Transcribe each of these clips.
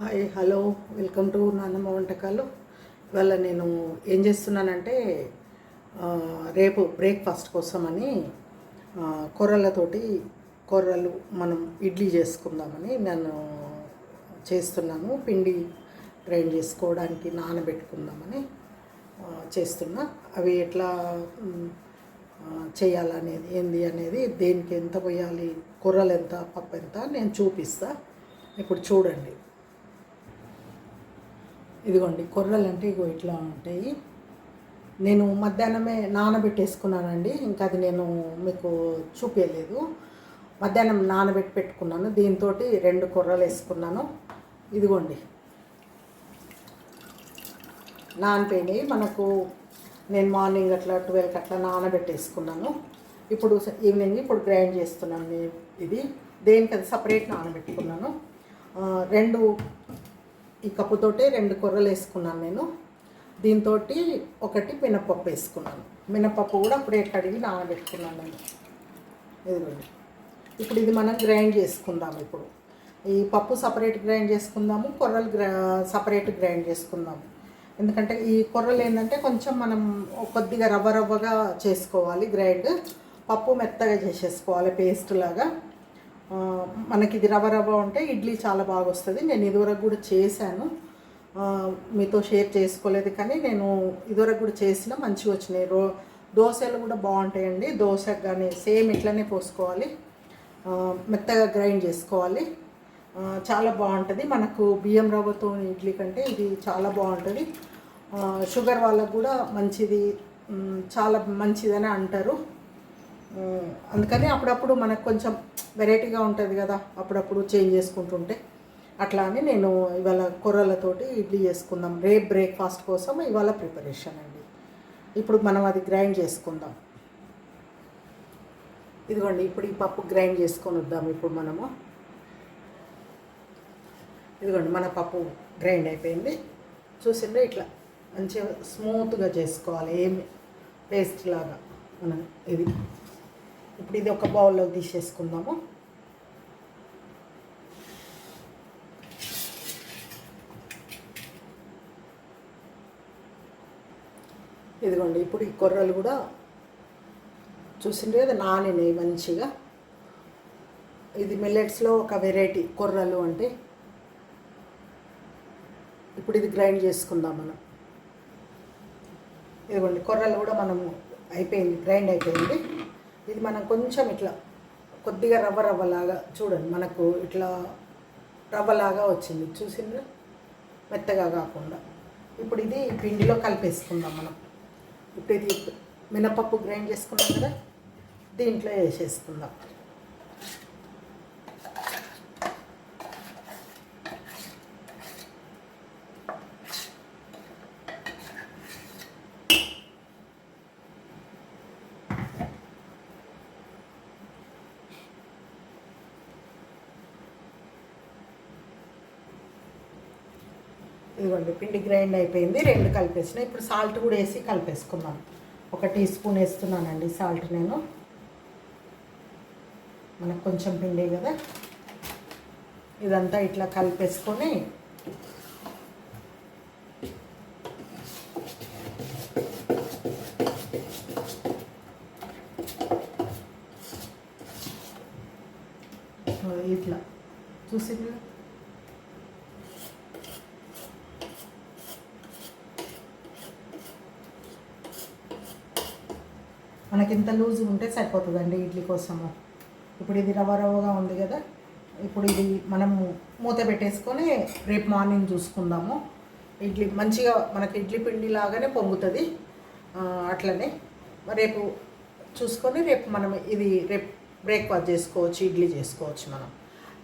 Hi hello welcome to నాన్నమ్మ వంటకాలు. ఇవాళ నేను ఏం చేస్తున్నానంటే రేపు బ్రేక్ఫాస్ట్ కోసమని కూరలతోటి కొర్రలతోటి కొర్రలు మనం ఇడ్లీ చేసుకుందామని నేను చేస్తున్నాను. పిండి గ్రైండ్ చేసుకోవడానికి నానబెట్టుకుందామని చేస్తున్నా. అవి ఎట్లా చేయాలనేది ఏంది అనేది దేనికి ఎంత పోయాలి కొర్రలు ఎంత పప్పు ఎంత నేను చూపిస్తా. ఇప్పుడు చూడండి. ఇదిగోండి కొర్రలు అంటే ఇగో ఇట్లా ఉంటాయి. నేను మధ్యాహ్నమే నానబెట్టేసుకున్నానండి ఇంకా అది నేను మీకు చూపించలేదు మధ్యాహ్నం నానబెట్టి పెట్టుకున్నాను దీంతో రెండు కొర్రలు వేసుకున్నాను. ఇదిగోండి నానిపోయినాయి. మనకు నేను మార్నింగ్ అట్లా ట్వెల్వ్కి అట్లా నానబెట్టేసుకున్నాను. ఇప్పుడు ఈవినింగ్ ఇప్పుడు గ్రైండ్ చేస్తున్నాను ఇది. దేనికి అది సపరేట్ నానబెట్టుకున్నాను. రెండు ఈ కప్పుతోటే రెండు కొర్రలు వేసుకున్నాను నేను. దీంతో ఒకటి మినపప్పు వేసుకున్నాను. మినపప్పు కూడా అప్పుడే కడిగి నానబెట్టుకున్నాను నేను. ఇదిగోండి. ఇప్పుడు ఇది మనం గ్రైండ్ చేసుకుందాం ఇప్పుడు. ఈ పప్పు సపరేట్ గ్రైండ్ చేసుకుందాము కొర్రలు గ్రా సపరేట్ గ్రైండ్ చేసుకుందాము. ఎందుకంటే ఈ కొర్రలు ఏంటంటే కొంచెం మనం కొద్దిగా రవ్వ రవ్వగా చేసుకోవాలి గ్రైండ్. పప్పు మెత్తగా చేసేసుకోవాలి పేస్ట్ లాగా. మనకి ఇది రవ్వ రవ్వ ఉంటే ఇడ్లీ చాలా బాగా వస్తుంది నేను ఇదివరకు కూడా చేశాను. మీతో షేర్ చేసుకోలేదు కానీ నేను ఇదివరకు కూడా చేసిన మంచిగా వచ్చినాయి. రో దోశలు కూడా బాగుంటాయండి. దోశకు కానీ సేమ్ ఇట్లనే పోసుకోవాలి. మెత్తగా గ్రైండ్ చేసుకోవాలి. చాలా బాగుంటుంది. మనకు బియ్యం రవ్వతో ఇడ్లీ కంటే ఇది చాలా బాగుంటుంది. షుగర్ వాళ్ళకు కూడా మంచిది. చాలా మంచిదని అంటారు. అందుకని అప్పుడప్పుడు మనకు కొంచెం వెరైటీగా ఉంటుంది కదా అప్పుడప్పుడు చేంజ్ చేసుకుంటుంటే. అట్లా అని నేను ఇవాళ కొర్రలతోటి ఇడ్లీ చేసుకుందాం. రేపు బ్రేక్ఫాస్ట్ కోసం ఇవాళ ప్రిపరేషన్ అండి. ఇప్పుడు మనం అది గ్రైండ్ చేసుకుందాం. ఇదిగోండి ఇప్పుడు ఈ పప్పు గ్రైండ్ చేసుకొని వద్దాం ఇప్పుడు మనము. ఇదిగోండి మన పప్పు గ్రైండ్ అయిపోయింది. చూసిండే ఇట్లా మంచిగా స్మూత్గా చేసుకోవాలి. ఏమి పేస్ట్ లాగా. మనం ఇది ఇప్పుడు ఇది ఒక బౌల్లో తీసేసుకుందాము. ఇదిగోండి ఇప్పుడు ఈ కొర్రలు కూడా చూసిండ్రు కదా నానినాయి మంచిగా. ఇది మిల్లెట్స్లో ఒక వెరైటీ కొర్రలు అంటే. ఇప్పుడు ఇది గ్రైండ్ చేసుకుందాం మనం. ఇదిగోండి కొర్రలు కూడా మనం అయిపోయింది గ్రైండ్ అయిపోయింది. ఇది మనం కొంచెం ఇట్లా కొద్దిగా రవ్వ రవ్వలాగా చూడండి మనకు ఇట్లా రవ్వలాగా వచ్చింది. చూసిండ్రా? మెత్తగా కాకుండా. ఇప్పుడు ఇది పిండిలో కలిపేసుకుందాం మనం. ఇప్పుడు ఇది మినపప్పు గ్రైండ్ చేసుకున్నాం కదా దీంట్లో వేసేసుకుందాం. ఇదిగోండి పిండి గ్రైండ్ అయిపోయింది రెండు కలిపేసిన. ఇప్పుడు సాల్ట్ కూడా వేసి కలిపేసుకుందాం. ఒక టీ స్పూన్ వేస్తున్నానండి సాల్ట్ నేను. మనకు కొంచెం పిండి కదా. ఇదంతా ఇట్లా కలిపేసుకొని ఇట్లా. చూసింది? మనకి ఇంత లూజ్ ఉంటే సరిపోతుందండి ఇడ్లీ కోసము. ఇప్పుడు ఇది రవ్వ రవ్వగా ఉంది కదా ఇప్పుడు ఇది మనము మూత పెట్టేసుకొని రేపు మార్నింగ్ చూసుకుందాము. ఇడ్లీ మంచిగా మనకి ఇడ్లీ పిండి లాగానే పొంగుతుంది. అట్లనే రేపు చూసుకొని రేపు మనం ఇది రేపు బ్రేక్ఫాస్ట్ చేసుకోవచ్చు ఇడ్లీ చేసుకోవచ్చు మనం.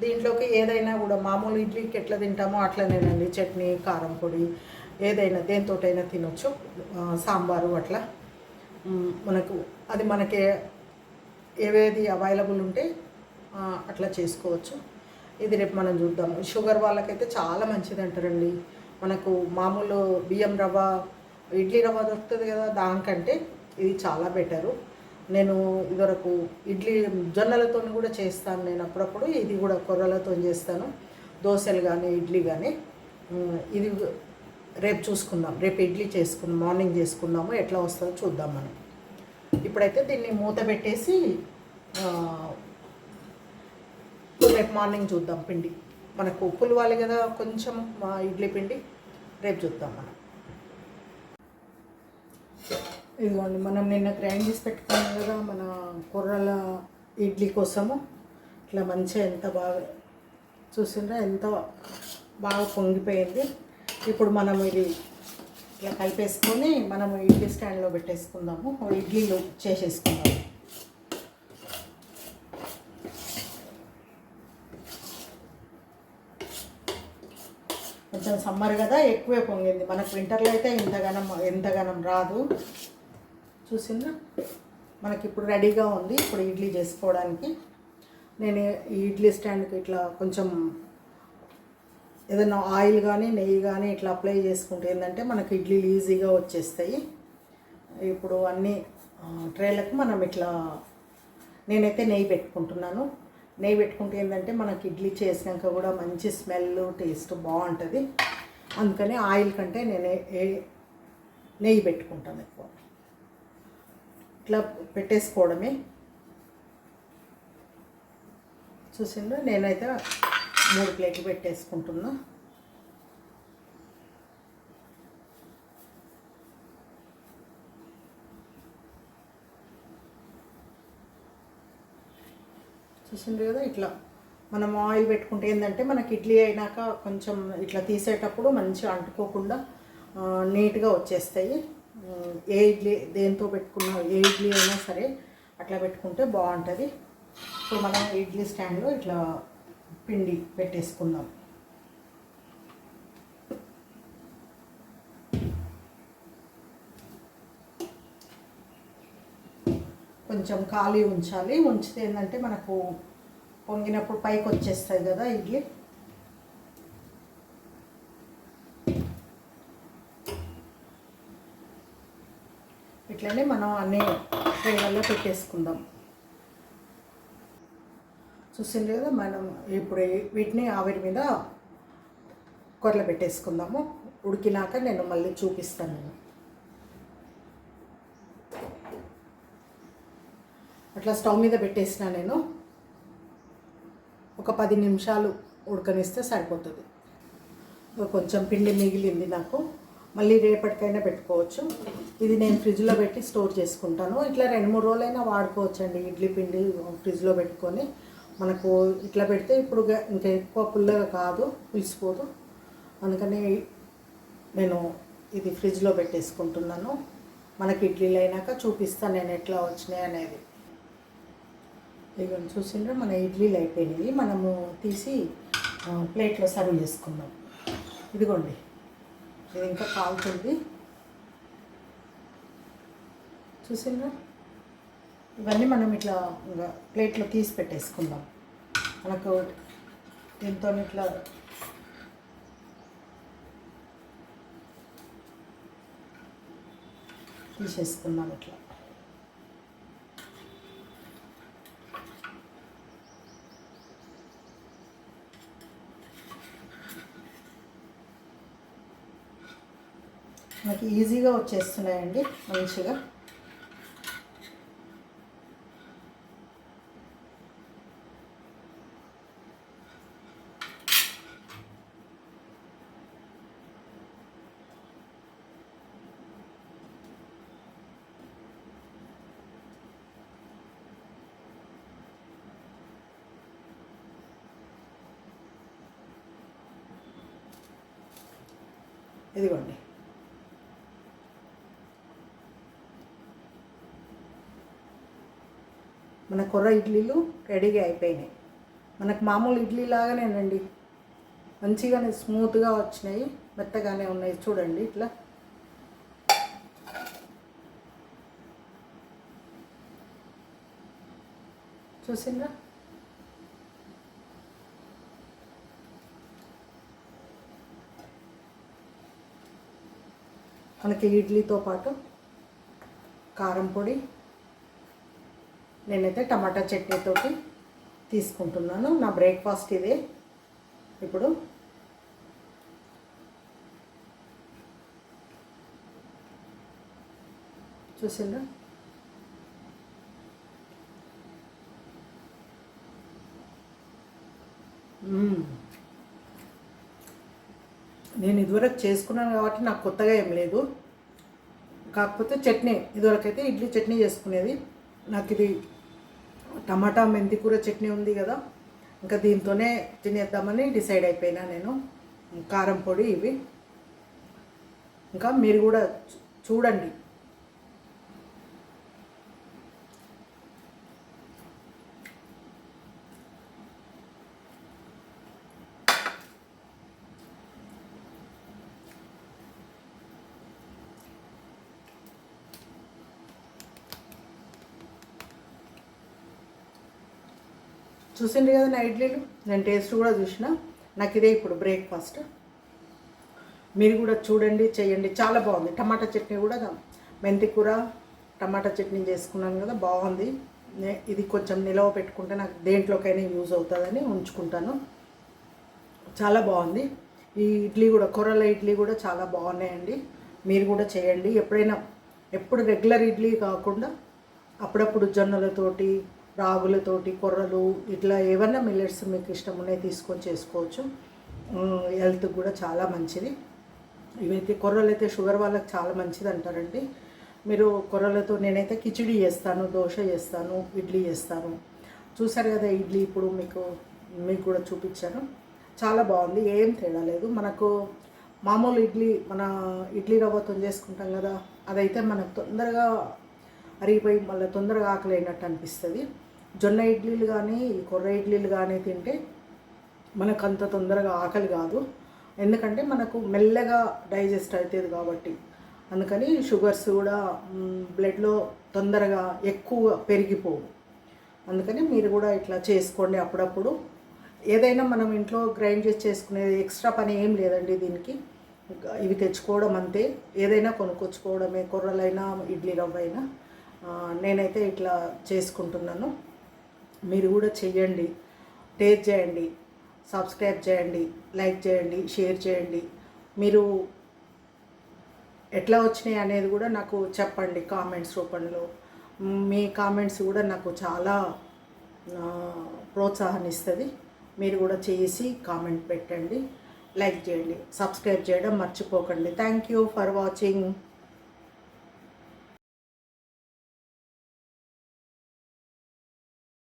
దీంట్లోకి ఏదైనా కూడా మామూలు ఇడ్లీకి ఎట్లా తింటామో అట్లనేనండి. చట్నీ కారం పొడి ఏదైనా దేనితోటైనా తినొచ్చు. సాంబారు అట్లా. మనకు అది మనకి ఏవేది అవైలబుల్ ఉంటే అట్లా చేసుకోవచ్చు. ఇది రేపు మనం చూద్దాము. షుగర్ వాళ్ళకైతే చాలా మంచిది అంటారండి మనకు మామూలు బియ్యం రవ్వ ఇడ్లీ రవ్వ దొరుకుతుంది కదా దానికంటే ఇది చాలా బెటరు. నేను ఇదివరకు ఇడ్లీ జొన్నలతో కూడా చేస్తాను నేను అప్పుడప్పుడు. ఇది కూడా కొర్రలతో చేస్తాను. దోశలు కానీ ఇడ్లీ కానీ ఇది రేపు చూసుకుందాం. రేపు ఇడ్లీ చేసుకుందాం మార్నింగ్ చేసుకుందాము ఎట్లా వస్తుందో చూద్దాం మనం. ఇప్పుడైతే దీన్ని మూత పెట్టేసి రేపు మార్నింగ్ చూద్దాం పిండి. మనకు పులవాలి కదా కొంచెం మా ఇడ్లీ పిండి. రేపు చూద్దాం మనం. ఇదిగోండి మనం నిన్న గ్రైండ్ చేసి పెట్టుకున్నాం కదా మన కూరల ఇడ్లీ కోసము. ఇట్లా మంచిగా ఎంత బాగా చూసిండ్రా ఎంత బాగా పొంగిపోయింది. ఇప్పుడు మనం ఇది ఇట్లా కలిపేసుకొని మనం ఇడ్లీ స్టాండ్లో పెట్టేసుకుందాము. ఇడ్లీలు చేసేసుకుందాము. కొంచెం సమ్మర్ కదా ఎక్కువే పొంగింది. మనకు వింటర్లో అయితే ఇంతగానం ఎంతగానం రాదు. చూసిందా? మనకి ఇప్పుడు రెడీగా ఉంది. ఇప్పుడు ఇడ్లీ చేసుకోవడానికి. నేను ఈ ఇడ్లీ స్టాండ్కి ఇట్లా కొంచెం ఏదైనా ఆయిల్ కానీ నెయ్యి కానీ ఇట్లా అప్లై చేసుకుంటే ఏంటంటే మనకి ఇడ్లీలు ఈజీగా వచ్చేస్తాయి. ఇప్పుడు అన్ని ట్రేలకు మనం ఇట్లా నేనైతే నెయ్యి పెట్టుకుంటున్నాను. నెయ్యి పెట్టుకుంటే ఏంటంటే మనకి ఇడ్లీ చేసినాక కూడా మంచి స్మెల్ టేస్ట్ బాగుంటుంది. అందుకని ఆయిల్ కంటే నేను ఏ- నెయ్యి పెట్టుకుంటాను ఎక్కువ. ఇట్లా పెట్టేసుకోవడమే. చూసిందో నేనైతే మూడు ప్లేట్లు పెట్టేసుకుంటున్నా. చూసిండ్రు కదా ఇట్లా. మనం ఆయిల్ పెట్టుకుంటే ఏంటంటే మనకి ఇడ్లీ అయినాక కొంచెం ఇట్లా తీసేటప్పుడు మంచిగా అంటుకోకుండా నీట్గా వచ్చేస్తాయి. ఏ ఇడ్లీ దేంతో పెట్టుకున్నా ఏ ఇడ్లీ అయినా సరే అట్లా పెట్టుకుంటే బాగుంటుంది. ఇప్పుడు మనం ఇడ్లీ స్టాండ్లో ఇట్లా పిండి పెట్టేసుకుందాం. కొంచెం ఖాళీ ఉంచాలి. ఉంచితే ఏంటంటే మనకు పొంగినప్పుడు పైకి వచ్చేస్తాయి కదా ఇడ్లీ. ఇట్లనే మనం అన్ని ట్రైలలో పెట్టేసుకుందాం. చూసింది కదా మనం ఇప్పుడు వీటిని ఆవిరి మీద కొరలు పెట్టేసుకుందాము. ఉడికినాక నేను మళ్ళీ చూపిస్తాను. నేను అట్లా స్టవ్ మీద పెట్టేసిన నేను ఒక పది నిమిషాలు ఉడకనిస్తే సరిపోతుంది. కొంచెం పిండి మిగిలింది నాకు. మళ్ళీ రేపటికైనా పెట్టుకోవచ్చు. ఇది నేను ఫ్రిడ్జ్లో పెట్టి స్టోర్ చేసుకుంటాను. ఇట్లా రెండు మూడు రోజులైనా వాడుకోవచ్చండి ఇడ్లీ పిండి ఫ్రిడ్జ్లో పెట్టుకొని. మనకు ఇట్లా పెడితే ఇప్పుడు ఇంకా ఎక్కువ పుల్లగా కాదు పులిసిపోదు. అందుకని నేను ఇది ఫ్రిడ్జ్లో పెట్టేసుకుంటున్నాను. మనకి ఇడ్లీలు అయినాక చూపిస్తాను నేను ఎట్లా వచ్చినాయి అనేది. ఇక చూసిండ్రు మన ఇడ్లీలు అయిపోయినాయి. మనము తీసి ప్లేట్లో సర్వ్ చేసుకుందాం. ఇదిగోండి ఇది ఇంకా కాలుతుంది. చూసిండ్రా? ఇవన్నీ మనం ఇట్లా ఇంకా ప్లేట్లో తీసి పెట్టేసుకుందాం. మనకు దీంతో ఇట్లా తీసేసుకుందాం ఇట్లా. మనకి ఈజీగా వచ్చేస్తున్నాయండి మంచిగా. ఇదిగోండి. మన కొర్ర ఇడ్లీలు రెడీగా అయిపోయినాయి. మనకు మామూలు ఇడ్లీ లాగానేనండి మంచిగానే స్మూత్గా వచ్చినాయి మెత్తగానే ఉన్నాయి. చూడండి ఇట్లా. చూసిందా మనకి ఇడ్లీతో పాటు కారం పొడి. నేనైతే టమాటా చట్నీతోటి తీసుకుంటున్నాను. నా బ్రేక్ఫాస్ట్ ఇదే. ఇప్పుడు చూసిందా నేను ఇదివరకు చేసుకున్నాను కాబట్టి నాకు కొత్తగా ఏం లేదు. కాకపోతే చట్నీ ఇదివరకైతే ఇడ్లీ చట్నీ చేసుకునేది. నాకు ఇది టమాటా మెంతి కూర చట్నీ ఉంది కదా ఇంకా దీంతోనే తినేద్దామని డిసైడ్ అయిపోయినా నేను. కారం పొడి ఇవి. ఇంకా మీరు కూడా చూ- చూడండి. చూసిండ్రు కదా నా ఇడ్లీలు నేను టేస్ట్ కూడా చూసిన. నాకు ఇదే ఇప్పుడు బ్రేక్ఫాస్ట్ మీరు కూడా చూడండి చేయండి. చాలా బాగుంది. టమాటా చట్నీ కూడా మెంతి కూర టమాటా చట్నీ చేసుకున్నాను కదా బాగుంది. నే- ఇది కొంచెం నిలవ పెట్టుకుంటే నాకు దేంట్లోకైనా యూజ్ అవుతుందని ఉంచుకుంటాను. చాలా బాగుంది. ఈ ఇడ్లీ కూడా కొర్రల ఇడ్లీ కూడా చాలా బాగున్నాయండి. మీరు కూడా చేయండి. ఎప్పుడైనా ఎప్పుడు రెగ్యులర్ ఇడ్లీ కాకుండా అప్పుడప్పుడు జొన్నలతోటి రాగులతోటి కొర్రలు ఇట్లా ఏమన్నా మిల్లెట్స్ మీకు ఇష్టం ఉన్నాయి తీసుకొని చేసుకోవచ్చు. హెల్త్ కూడా చాలా మంచిది. ఇవైతే కొర్రలు అయితే షుగర్ వాళ్ళకి చాలా మంచిది అంటారండి మీరు కొర్రలతో నేనైతే కిచిడి చేస్తాను దోశ చేస్తాను ఇడ్లీ చేస్తాను. చూసారు కదా ఇడ్లీ ఇప్పుడు మీకు మీకు కూడా చూపించాను. చాలా బాగుంది ఏం తేడా లేదు. మనకు మామూలు ఇడ్లీ మన ఇడ్లీ రవ్వతో చేసుకుంటాం కదా అదైతే మనకు తొందరగా అరిగిపోయి మళ్ళీ తొందరగా ఆకలి అయినట్టు అనిపిస్తుంది. జొన్న ఇడ్లీలు కానీ కొర్ర ఇడ్లీలు కానీ తింటే మనకు అంత తొందరగా ఆకలి కాదు. ఎందుకంటే మనకు మెల్లగా డైజెస్ట్ అవుతుంది కాబట్టి. అందుకని షుగర్స్ కూడా బ్లడ్లో తొందరగా ఎక్కువ పెరిగిపోవు. అందుకని మీరు కూడా ఇట్లా చేసుకోండి అప్పుడప్పుడు. ఏదైనా మనం ఇంట్లో గ్రైండ్ చేసి చేసుకునేది ఎక్స్ట్రా పని ఏం లేదండి దీనికి. ఇవి తెచ్చుకోవడం అంతే. ఏదైనా కొనుక్కొచ్చుకోవడమే కొర్రలైనా ఇడ్లీ రవ్వ అయినా నేనైతే ఇట్లా చేసుకుంటున్నాను. మీరు కూడా చెయ్యండి. టేస్ట్ చేయండి. సబ్స్క్రైబ్ చేయండి. లైక్ చేయండి. షేర్ చేయండి. మీరు ఎట్లా వచ్చినాయి అనేది కూడా నాకు చెప్పండి కామెంట్స్ రూపంలో. మీ కామెంట్స్ కూడా నాకు చాలా ఆ, ప్రోత్సాహాన్ని ఇస్తుంది. మీరు కూడా చేసి కామెంట్ పెట్టండి. లైక్ చేయండి. సబ్స్క్రైబ్ చేయడం మర్చిపోకండి. Thank you for watching